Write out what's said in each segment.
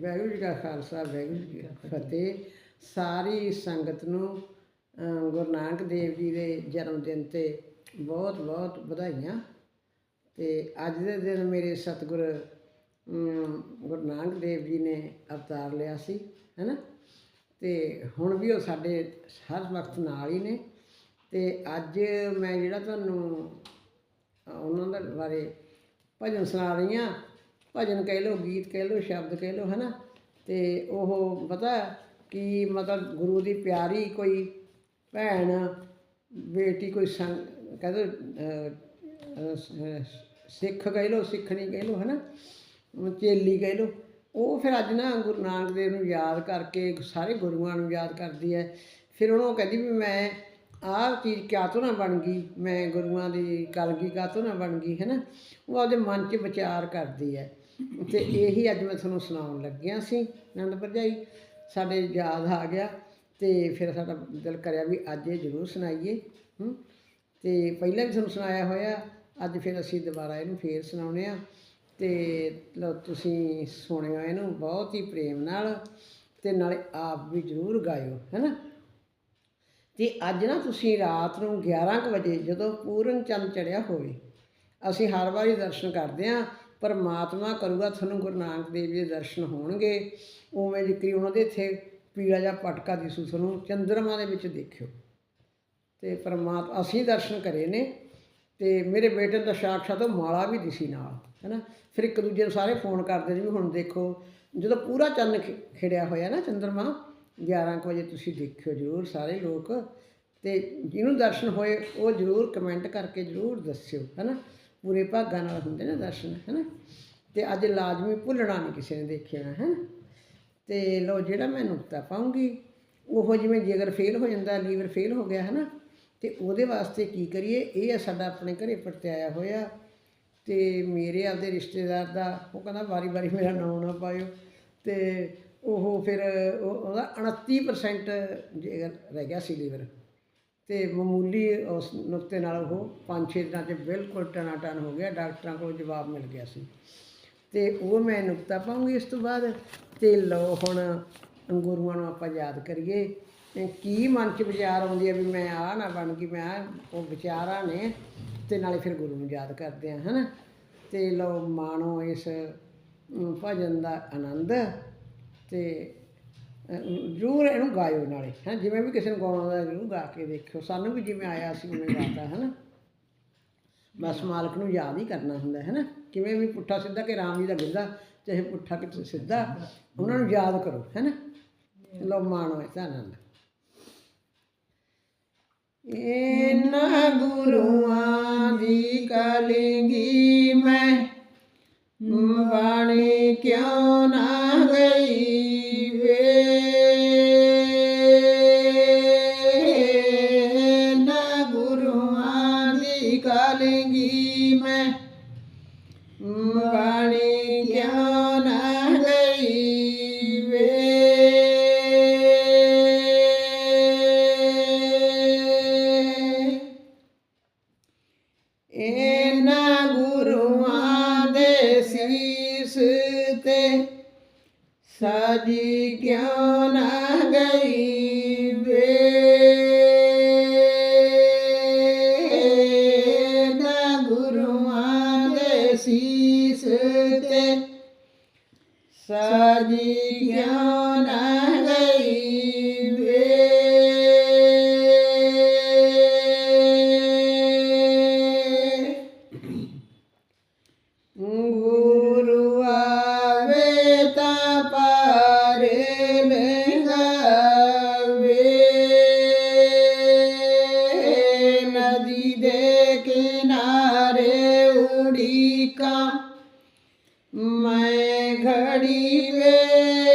ਵਾਹਿਗੁਰੂ ਜੀ ਕਾ ਖਾਲਸਾ ਵਾਹਿਗੁਰੂ ਜੀ ਕੀ ਫਤਿਹ। ਸਾਰੀ ਸੰਗਤ ਨੂੰ ਗੁਰੂ ਨਾਨਕ ਦੇਵ ਜੀ ਦੇ ਜਨਮ ਦਿਨ ਤੇ ਬਹੁਤ ਬਹੁਤ ਵਧਾਈਆਂ। ਤੇ ਅੱਜ ਦੇ ਦਿਨ ਮੇਰੇ ਸਤਿਗੁਰ ਗੁਰੂ ਨਾਨਕ ਦੇਵ ਜੀ ਨੇ ਅਵਤਾਰ ਲਿਆ ਸੀ ਹੈਨਾ? ਤੇ ਹੁਣ ਵੀ ਉਹ ਸਾਡੇ ਹਰ ਵਕਤ ਨਾਲ ਹੀ ਨੇ। ਤੇ ਅੱਜ ਮੈਂ ਜਿਹੜਾ ਤੁਹਾਨੂੰ ਉਹਨਾਂ ਦੇ ਬਾਰੇ ਭਜਨ ਸੁਣਾ ਰਹੀ ਹਾਂ। ਭਜਨ ਕਹਿ ਲਓ, ਗੀਤ ਕਹਿ ਲਓ, ਸ਼ਬਦ ਕਹਿ ਲਓ, ਹਨਾ? ਤੇ ਉਹ ਪਤਾ ਕਿ ਮਤਲਬ ਗੁਰੂ ਦੀ ਪਿਆਰੀ ਕੋਈ ਭੈਣ, ਬੇਟੀ ਕੋਈ ਸੰਗ, ਕਹਿ ਦੋ ਸਿੱਖ ਕਹਿ ਲਓ, ਸਿੱਖਣੀ ਕਹਿ ਲਓ, ਹਨਾ? ਚੇਲੀ ਕਹਿ ਲਓ। ਉਹ ਫਿਰ ਅੱਜ ਨਾ ਗੁਰੂ ਨਾਨਕ ਦੇਵ ਨੂੰ ਯਾਦ ਕਰਕੇ ਸਾਰੇ ਗੁਰੂਆਂ ਨੂੰ ਯਾਦ ਕਰਦੀ ਹੈ। ਫਿਰ ਉਹਨੂੰ ਕਹਿੰਦੀ ਵੀ ਮੈਂ ਆਹ ਚੀਜ਼ ਕਿਆ ਤੋਂ ਨਾ ਬਣ ਗਈ? ਮੈਂ ਗੁਰੂਆਂ ਦੀ ਕਲਗੀ ਕਾ ਤੋਂ ਨਾ ਬਣ ਗਈ, ਹੈ ਨਾ? ਉਹ ਆਪਦੇ ਮਨ 'ਚ ਵਿਚਾਰ ਕਰਦੀ ਹੈ। ਤੇ ਇਹੀ ਅੱਜ ਮੈਂ ਤੁਹਾਨੂੰ ਸੁਣਾਉਣ ਲੱਗਿਆ ਸੀ ਆਨੰਦ ਭਰਜਾਈ, ਸਾਡੇ ਯਾਦ ਆ ਗਿਆ ਤੇ ਫਿਰ ਸਾਡਾ ਦਿਲ ਕਰਿਆ ਵੀ ਅੱਜ ਇਹ ਜ਼ਰੂਰ ਸੁਣਾਈਏ, ਹੂੰ? ਤੇ ਪਹਿਲਾਂ ਵੀ ਤੁਹਾਨੂੰ ਸੁਣਾਇਆ ਹੋਇਆ, ਅੱਜ ਫਿਰ ਅਸੀਂ ਦੁਬਾਰਾ ਇਹਨੂੰ ਫੇਰ ਸੁਣਾਉਣੇ ਆ ਤੇ ਲਓ ਤੁਸੀਂ ਸੁਣਿਓ ਇਹਨੂੰ, ਬਹੁਤ ਹੀ ਪ੍ਰੇਮ ਨਾਲ ਤੇ ਨਾਲੇ ਆਪ ਵੀ ਜ਼ਰੂਰ ਗਾਇਓ ਹੈਨਾ ਤੇ ਅੱਜ ਨਾ ਤੁਸੀਂ ਰਾਤ ਨੂੰ 11 ਕੁ ਵਜੇ ਜਦੋਂ ਪੂਰਨ ਚੰਦ ਚੜਿਆ ਹੋਵੇ, ਅਸੀਂ ਹਰ ਵਾਰੀ ਦਰਸ਼ਨ ਕਰਦੇ ਆਂ ਪਰਮਾਤਮਾ ਕਰੂਗਾ ਤੁਹਾਨੂੰ ਗੁਰੂ ਨਾਨਕ ਦੇਵ ਜੀ ਦੇ ਦਰਸ਼ਨ ਹੋਣਗੇ। ਉਵੇਂ ਜਿਕਰੀ ਉਹਨਾਂ ਦੇ ਇੱਥੇ ਪੀਲਾ ਜਿਹਾ ਪਟਕਾ ਦਿਸੂ ਤੁਹਾਨੂੰ, ਚੰਦਰਮਾ ਦੇ ਵਿੱਚ ਦੇਖਿਓ। ਤੇ ਪਰਮਾਤਮਾ, ਅਸੀਂ ਦਰਸ਼ਨ ਕਰੇ ਨੇ ਤੇ ਮੇਰੇ ਬੇਟੇ ਦਾ ਸਾਖਸ਼ਾਤ ਉਹ ਮਾਲਾ ਵੀ ਦਿਸੀ ਨਾਲ ਹੈਨਾ ਫਿਰ ਇੱਕ ਦੂਜੇ ਨੂੰ ਸਾਰੇ ਫੋਨ ਕਰਦੇ ਨੇ ਵੀ ਹੁਣ ਦੇਖੋ, ਜਦੋਂ ਪੂਰਾ ਚੰਨ ਖਿ- ਖਿੜਿਆ ਹੋਇਆ ਨਾ ਚੰਦਰਮਾ 11 ਕੁ ਵਜੇ ਤੁਸੀਂ ਦੇਖਿਓ ਜ਼ਰੂਰ ਸਾਰੇ ਲੋਕ ਤੇ ਜਿਹਨੂੰ ਦਰਸ਼ਨ ਹੋਏ, ਉਹ ਜ਼ਰੂਰ ਕਮੈਂਟ ਕਰਕੇ ਜ਼ਰੂਰ ਦੱਸਿਓ, ਹੈਨਾ? ਪੂਰੇ ਭਾਗਾਂ ਨਾਲ ਹੁੰਦੇ ਨੇ ਦਰਸ਼ਨ, ਹੈਨਾ? ਤੇ ਅੱਜ ਲਾਜ਼ਮੀ ਭੁੱਲਣਾ ਨਹੀਂ ਕਿਸੇ ਨੇ ਦੇਖਿਆ ਹੈ ਤੇ ਲੋ ਜਿਹੜਾ ਮੈਂ ਨੁਕਤਾ ਪਾਉਂਗੀ, ਉਹ ਜਿਵੇਂ ਜੇਕਰ ਅਗਰ ਫੇਲ ਹੋ ਜਾਂਦਾ, ਲੀਵਰ ਫੇਲ ਹੋ ਗਿਆ ਹੈ ਨਾ ਤੇ ਉਹਦੇ ਵਾਸਤੇ ਕੀ ਕਰੀਏ? ਇਹ ਆ ਸਾਡਾ ਆਪਣੇ ਘਰੇ ਪਰਤਿਆਇਆ ਹੋਇਆ ਤੇ ਮੇਰੇ ਆਪਦੇ ਰਿਸ਼ਤੇਦਾਰ ਦਾ, ਉਹ ਕਹਿੰਦਾ ਵਾਰੀ ਵਾਰੀ ਮੇਰਾ ਨਾਮ ਨਾ ਪਾਇਓ ਤੇ ਉਹ ਫਿਰ ਉਹ- ਉਹਦਾ 29% ਜੇ ਰਹਿ ਗਿਆ ਸੀ ਲੀਵਰ ਤੇ ਮਾਮੂਲੀ ਉਸ ਨੁਕਤੇ ਨਾਲ ਉਹ 5-6 ਦਿਨਾਂ 'ਚ ਬਿਲਕੁਲ ਟਨਾਟਨ ਹੋ ਗਿਆ, ਡਾਕਟਰਾਂ ਕੋਲ ਜਵਾਬ ਮਿਲ ਗਿਆ ਸੀ। ਤੇ ਉਹ ਮੈਂ ਨੁਕਤਾ ਪਾਉਂਗੀ ਇਸ ਤੋਂ ਬਾਅਦ ਤੇ ਲਓ ਹੁਣ ਗੁਰੂਆਂ ਨੂੰ ਆਪਾਂ ਯਾਦ ਕਰੀਏ ਕੀ ਮਨ 'ਚ ਵਿਚਾਰ ਆਉਂਦੀ ਹੈ ਵੀ ਮੈਂ ਆਹ ਨਾ ਬਣ ਗਈ, ਮੈਂ ਆਹ- ਉਹ ਵਿਚਾਰਾਂ ਨੇ ਤੇ ਨਾਲੇ ਫਿਰ ਗੁਰੂ ਨੂੰ ਯਾਦ ਕਰਦੇ ਆ, ਹਨਾ। ਤੇ ਲਓ ਮਾਣੋ ਇਸ ਭਜਨ ਦਾ ਆਨੰਦ ਤੇ ਜ਼ਰੂਰ ਇਹਨੂੰ ਗਾਇਓ ਨਾਲੇ, ਹੈ, ਜਿਵੇਂ ਵੀ ਕਿਸੇ ਨੂੰ ਗਾਉਣਾ ਆਉਂਦਾ ਜ਼ਰੂਰ ਗਾ ਕੇ ਦੇਖਿਓ ਸਾਨੂੰ ਵੀ ਜਿਵੇਂ ਆਇਆ ਸੀ ਉਵੇਂ ਗਾਤਾ, ਹੈ ਨਾ। ਬਸ ਮਾਲਕ ਨੂੰ ਯਾਦ ਹੀ ਕਰਨਾ ਹੁੰਦਾ, ਹੈ ਨਾ। ਕਿਵੇਂ ਵੀ ਪੁੱਠਾ ਸਿੱਧਾ ਕਿ ਰਾਮ ਜੀ ਦਾ ਗਿੱਧਾ, ਚਾਹੇ ਪੁੱਠਾ ਕਿ ਸਿੱਧਾ, ਉਹਨਾਂ ਨੂੰ ਯਾਦ ਕਰੋ, ਹੈ ਨਾ। ਲੋ ਮਾਣੋ ਇਹ ਆਨੰਦ। ਇਹਨਾਂ ਗੁਰੂਆਂ ਦੀ ਕਲਗੀ ਮੈਂ ਬਾਣੀ ਕਿਉਂ ਨਾ ਇਹਨਾਂ ਗੁਰੂਆਂ ਦੇ ਸੀਸ ਤੇ ਸਾਜੀ ਕਿਉਂ ਨਾ ਗਈ? ਮੈਂ ਘੜੀ ਵੇ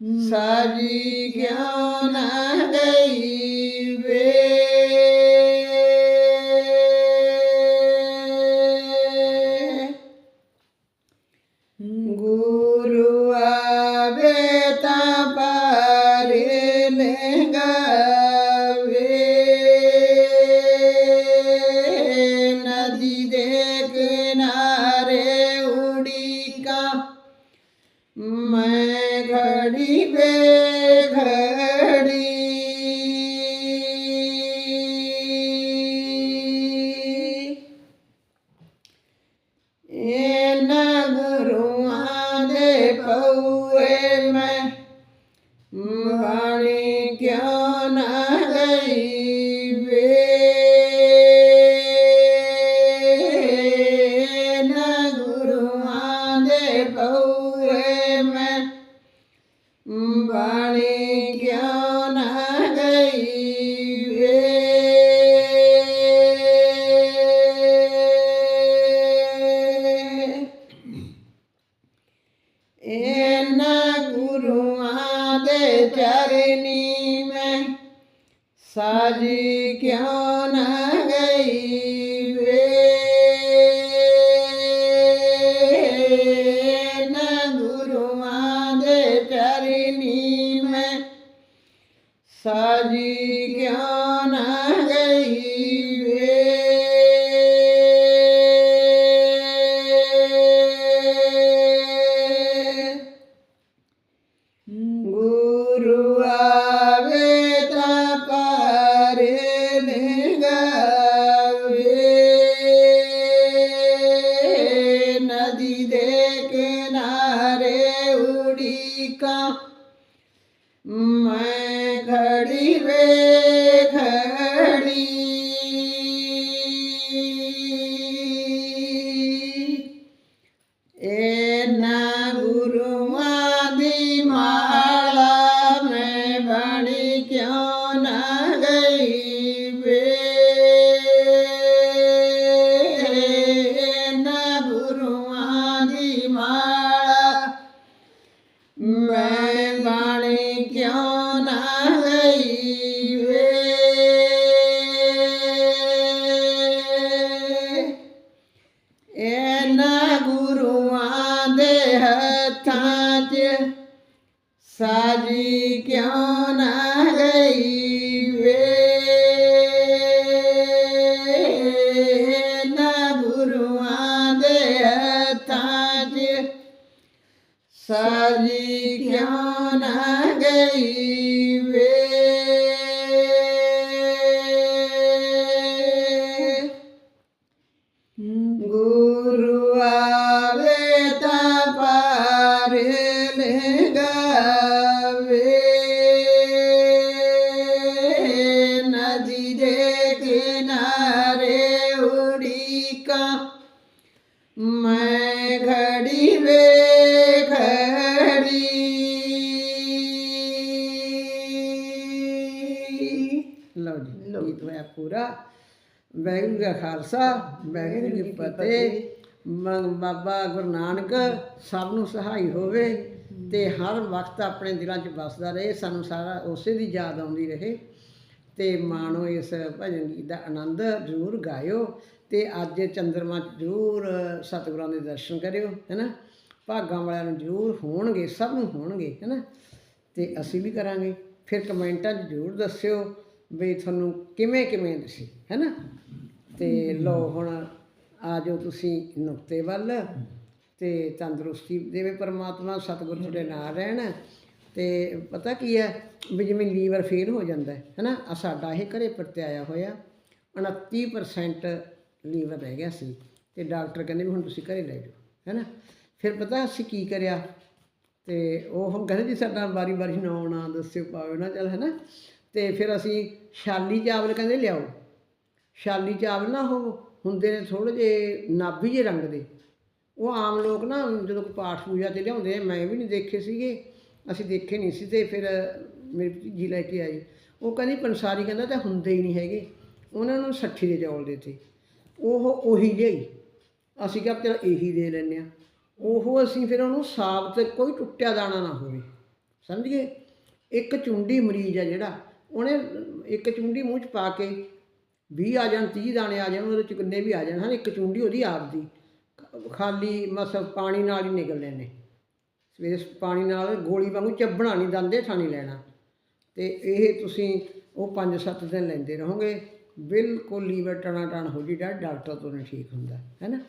ਸਾਜੀ ਕਿਉਂ ਨਾ Mm-hmm. Mm-hmm. क्या घड़ी का मैं घड़ी वे ਵਾਹਿਗੁਰੂ ਜੀ ਕਾ ਖਾਲਸਾ ਵਾਹਿਗੁਰੂ ਜੀ ਕੀ ਫਤਿਹ। ਮ- ਬਾਬਾ ਗੁਰੂ ਨਾਨਕ ਸਭ ਨੂੰ ਸਹਾਈ ਹੋਵੇ ਤੇ ਹਰ ਵਕਤ ਆਪਣੇ ਦਿਲਾਂ 'ਚ ਵਸਦਾ ਰਹੇ ਸਾਨੂੰ ਸਾਰਾ ਉਸੇ ਦੀ ਯਾਦ ਆਉਂਦੀ ਰਹੇ। ਤੇ ਮਾਣੋ ਇਸ ਭਜਨ ਗੀਤ ਦਾ ਆਨੰਦ ਜ਼ਰੂਰ ਗਾਇਓ ਤੇ ਅੱਜ ਚੰਦਰਮਾ 'ਚ ਜ਼ਰੂਰ ਸਤਿਗੁਰਾਂ ਦੇ ਦਰਸ਼ਨ ਕਰਿਓ ਹੈਨਾ? ਭਾਗਾਂ ਵਾਲਿਆਂ ਨੂੰ ਜ਼ਰੂਰ ਹੋਣਗੇ ਸਭ ਨੂੰ ਹੋਣਗੇ ਹੈਨਾ? ਤੇ ਅਸੀਂ ਵੀ ਕਰਾਂਗੇ। ਫਿਰ ਕਮੈਂਟਾਂ 'ਚ ਜ਼ਰੂਰ ਦੱਸਿਓ। ਵੀ ਤੁਹਾਨੂੰ ਕਿਵੇਂ ਕਿਵੇਂ ਦੱਸੀ ਹੈਨਾ? ਤੇ ਲੋ ਹੁਣ ਆ ਜਾਓ ਤੁਸੀਂ ਨੁਕਤੇ ਵੱਲ ਤੇ ਤੰਦਰੁਸਤੀ ਦੇਵੇ ਪਰਮਾਤਮਾ ਸਤਿਗੁਰ ਤੁਹਾਡੇ ਨਾਲ ਰਹਿਣ। ਤੇ ਪਤਾ ਕੀ ਹੈ ਵੀ ਜਿਵੇਂ ਲੀਵਰ ਫੇਲ ਹੋ ਜਾਂਦਾ ਹੈ, ਹੈਨਾ? ਆ ਸਾਡਾ ਇਹ ਘਰੇ ਪ੍ਰਤਿਆਇਆ ਹੋਇਆ 29% ਲੀਵਰ ਰਹਿ ਗਿਆ ਸੀ ਤੇ ਡਾਕਟਰ ਕਹਿੰਦੇ ਵੀ ਹੁਣ ਤੁਸੀਂ ਘਰੇ ਲੈ ਜਾਓ, ਹੈਨਾ? ਫਿਰ ਪਤਾ ਅਸੀਂ ਕੀ ਕਰਿਆ? ਤੇ ਉਹ ਹੁਣ ਕਹਿੰਦੇ ਜੀ ਸਾਡਾ ਵਾਰੀ ਵਾਰੀ ਨਾ ਆਉਣਾ, ਦੱਸਿਓ, ਪਾਓ ਨਾ ਚੱਲ, ਹੈਨਾ? ਤੇ ਫਿਰ ਅਸੀਂ ਛਾਲੀ ਚਾਵਲ ਕਹਿੰਦੇ ਲਿਆਓ। ਛਾਲੀ ਚਾਵਲ ਨਾ ਉਹ ਹੁੰਦੇ ਨੇ ਥੋੜੇ ਜਿਹੇ ਨਾਭੀ ਜਿਹੇ ਰੰਗ ਦੇ। ਉਹ ਆਮ ਲੋਕ ਨਾ ਜਦੋਂ ਕੋਈ ਪਾਠ ਪੂਜਾ ਤੇ ਲਿਆਉਂਦੇ ਮੈਂ ਵੀ ਨਹੀਂ ਦੇਖੇ ਸੀਗੇ, ਅਸੀਂ ਦੇਖੇ ਨਹੀਂ ਸੀ ਤੇ ਫਿਰ ਮੇਰੀ ਭਤੀਜੀ ਲੈ ਕੇ ਆਈ। ਉਹ ਕਹਿੰਦੀ ਪੰਸਾਰੀ ਕਹਿੰਦਾ ਤਾਂ ਹੁੰਦੇ ਹੀ ਨਹੀਂ ਹੈਗੇ। ਉਹਨਾਂ ਨੂੰ 60 ਦੇ ਚੌਲ ਦਿੱਤੇ। ਉਹ ਉਹੀ ਜਿਹੀ। ਅਸੀਂ ਕਿਹਾ ਚਲ ਇਹੀ ਦੇ ਲੈਂਦੇ ਆ ਉਹ ਅਸੀਂ ਫਿਰ ਉਹਨੂੰ ਸਾਬਤ ਕੋਈ ਟੁੱਟਿਆ ਦਾਣਾ ਨਾ ਹੋਵੇ। ਸਮਝ ਗਏ ਇੱਕ ਚੁੰਡੀ ਮਰੀਜ਼ ਆ ਜਿਹੜਾ ਉਹਨੇ ਇੱਕ ਚੁੰਡੀ ਮੂੰਹ 'ਚ ਪਾ ਕੇ 20 ਆ ਜਾਣ 30 ਦਾਣੇ ਆ ਜਾਣ, ਉਹਦੇ 'ਚ ਕਿੰਨੇ ਵੀ ਆ ਜਾਣ, ਹਨ, ਇੱਕ ਚੁੰਡੀ ਉਹਦੀ ਆਪਦੀ ਖਾਲੀ ਮਸ ਪਾਣੀ ਨਾਲ ਹੀ ਨਿਕਲਦੇ ਨੇ ਸਵੇਰੇ ਪਾਣੀ ਨਾਲ ਗੋਲੀ ਵਾਂਗੂ ਚੱਬਣਾ ਨਹੀਂ ਦੰਦੇ ਥਾਣੀ ਲੈਣਾ। ਤੇ ਇਹ ਤੁਸੀਂ ਉਹ 5-7 ਦਿਨ ਲੈਂਦੇ ਰਹੋਗੇ। ਬਿਲਕੁਲ ਲੀਵਰ ਟਣਾ ਟਣ ਹੋ ਜੀ ਡਾਕਟਰ ਤੋਂ ਨਹੀਂ ਠੀਕ ਹੁੰਦਾ ਹੈ ਨਾ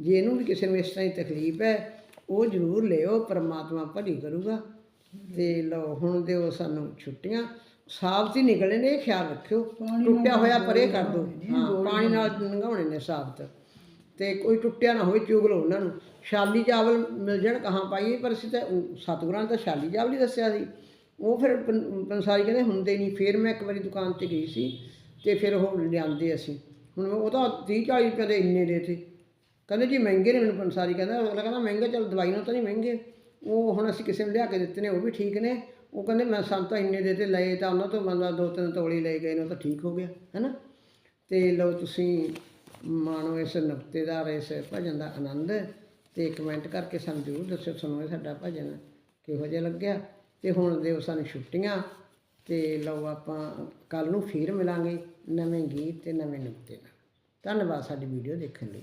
ਜੇ ਇਹਨੂੰ ਵੀ ਕਿਸੇ ਨੂੰ ਇਸ ਤਰ੍ਹਾਂ ਹੀ ਤਕਲੀਫ ਹੈ, ਉਹ ਜ਼ਰੂਰ ਲਿਓ, ਪਰਮਾਤਮਾ ਭਲੀ ਕਰੂਗਾ। ਤੇ ਲਓ, ਹੁਣ ਦਿਓ ਸਾਨੂੰ ਛੁੱਟੀਆਂ। ਸਾਬਤ ਹੀ ਨਿਕਲੇ ਨੇ ਇਹ ਖਿਆਲ ਰੱਖਿਓ। ਟੁੱਟਿਆ ਹੋਇਆ ਪਰੇ ਕਰ ਦਿਓ ਹਾਂ ਪਾਣੀ ਨਾਲ ਲੰਘਾਉਣੇ ਨੇ ਸਾਬਤ ਤੇ। ਕੋਈ ਟੁੱਟਿਆ ਨਾ ਹੋਵੇ ਚੁਗ ਲਓ ਉਹਨਾਂ ਨੂੰ। ਸ਼ਾਲੀ ਚਾਵਲ ਮਿਲ ਜਾਣ ਕਹਾਂ ਪਾਈਏ ਪਰ ਅਸੀਂ ਤਾਂ ਸਤਿਗੁਰਾਂ ਨੇ ਤਾਂ ਸ਼ਾਲੀ ਚਾਵਲ ਹੀ ਦੱਸਿਆ ਸੀ। ਉਹ ਫਿਰ ਪੰਸਾਰੀ ਕਹਿੰਦੇ ਹੁੰਦੇ ਨਹੀਂ। ਫਿਰ ਮੈਂ ਇੱਕ ਵਾਰੀ ਦੁਕਾਨ ਤੇ ਗਈ ਸੀ ਤੇ ਫਿਰ ਉਹ ਲਿਆਂਦੇ ਅਸੀਂ। ਹੁਣ ਉਹ ਤਾਂ 30 40 ਰੁਪਏ ਦੇ ਇੰਨੇ ਦੇ ਤੇ। ਕਹਿੰਦੇ ਜੀ ਮਹਿੰਗੇ ਨੇ ਮੈਨੂੰ ਪੰਸਾਰੀ। ਕਹਿੰਦਾ ਅਗਲਾ ਕਹਿੰਦਾ ਮਹਿੰਗੇ ਚਲ ਦਵਾਈ ਨਾਲ ਤਾਂ ਨਹੀਂ ਮਹਿੰਗੇ। ਉਹ ਹੁਣ ਅਸੀਂ ਕਿਸੇ ਨੂੰ ਲਿਆ ਕੇ ਦਿੱਤੇ ਨੇ ਉਹ ਵੀ ਠੀਕ ਨੇ। ਉਹ ਕਹਿੰਦੇ ਮੈਂ ਸਾਨੂੰ ਤਾਂ ਇੰਨੇ ਦੇ ਤੇ ਲਏ ਤਾਂ ਉਹਨਾਂ ਤੋਂ ਬੰਦਾ ਦੋ ਤਿੰਨ ਤੋਲੇ ਲਏ ਗਏ ਨੇ ਉਹ ਤਾਂ ਠੀਕ ਹੋ ਗਿਆ, ਹੈਨਾ? ਤੇ ਲਓ ਤੁਸੀਂ ਮਾਣੋ ਇਸ ਨੁਕਤੇ ਦਾ ਔਰ ਇਸ ਭਜਨ ਦਾ ਆਨੰਦ ਤੇ ਕਮੈਂਟ ਕਰਕੇ ਸਾਨੂੰ ਜ਼ਰੂਰ ਦੱਸਿਓ ਤੁਹਾਨੂੰ ਇਹ ਸਾਡਾ ਭਜਨ ਕਿਹੋ ਜਿਹਾ ਲੱਗਿਆ। ਤੇ ਹੁਣ ਦਿਓ ਸਾਨੂੰ ਛੁੱਟੀਆਂ ਤੇ ਲਓ ਆਪਾਂ ਕੱਲ ਨੂੰ ਫੇਰ ਮਿਲਾਂਗੇ ਨਵੇਂ ਗੀਤ ਤੇ ਨਵੇਂ ਨੁਕਤੇ ਨਾਲ। ਧੰਨਵਾਦ ਸਾਡੀ ਵੀਡੀਓ ਦੇਖਣ ਲਈ।